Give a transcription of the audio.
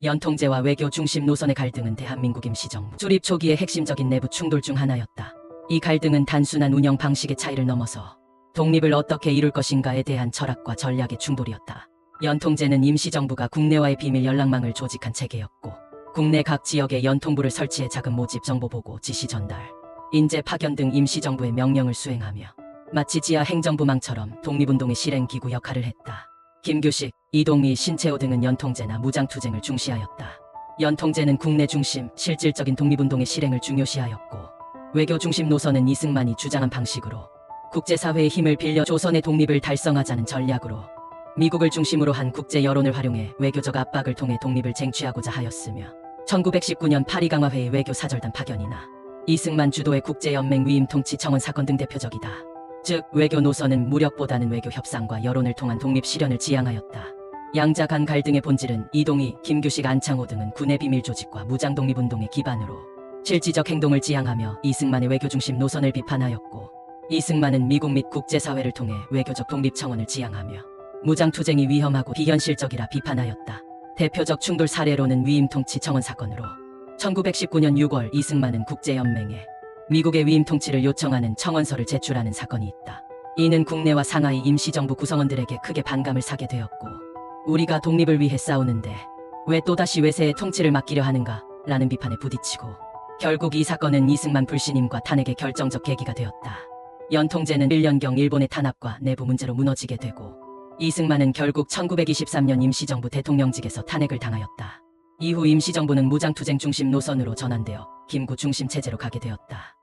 연통제와 외교 중심 노선의 갈등은 대한민국 임시정부 수립 초기의 핵심적인 내부 충돌 중 하나였다. 이 갈등은 단순한 운영 방식의 차이를 넘어서 독립을 어떻게 이룰 것인가에 대한 철학과 전략의 충돌이었다. 연통제는 임시정부가 국내와의 비밀 연락망을 조직한 체계였고 국내 각 지역에 연통부를 설치해 자금 모집 정보 보고 지시 전달, 인재 파견 등 임시정부의 명령을 수행하며 마치 지하 행정부망처럼 독립운동의 실행기구 역할을 했다. 김규식, 이동희, 신채호 등은 연통제나 무장투쟁을 중시하였다. 연통제는 국내 중심, 실질적인 독립운동의 실행을 중요시하였고 외교 중심 노선은 이승만이 주장한 방식으로 국제사회의 힘을 빌려 조선의 독립을 달성하자는 전략으로 미국을 중심으로 한 국제 여론을 활용해 외교적 압박을 통해 독립을 쟁취하고자 하였으며 1919년 파리 강화회의 외교 사절단 파견이나 이승만 주도의 국제연맹 위임 통치 청원 사건 등 대표적이다. 즉 외교 노선은 무력보다는 외교 협상과 여론을 통한 독립 실현을 지향하였다. 양자 간 갈등의 본질은 이동희, 김규식, 안창호 등은 군의 비밀 조직과 무장 독립운동의 기반으로 실지적 행동을 지향하며 이승만의 외교 중심 노선을 비판하였고 이승만은 미국 및 국제사회를 통해 외교적 독립 청원을 지향하며 무장 투쟁이 위험하고 비현실적이라 비판하였다. 대표적 충돌 사례로는 위임 통치 청원 사건으로 1919년 6월 이승만은 국제연맹에 미국의 위임 통치를 요청하는 청원서를 제출하는 사건이 있다. 이는 국내와 상하이 임시정부 구성원들에게 크게 반감을 사게 되었고 우리가 독립을 위해 싸우는데 왜 또다시 외세의 통치를 맡기려 하는가 라는 비판에 부딪히고 결국 이 사건은 이승만 불신임과 탄핵의 결정적 계기가 되었다. 연통제는 1년경 일본의 탄압과 내부 문제로 무너지게 되고 이승만은 결국 1923년 임시정부 대통령직에서 탄핵을 당하였다. 이후 임시정부는 무장투쟁 중심 노선으로 전환되어 김구 중심 체제로 가게 되었다.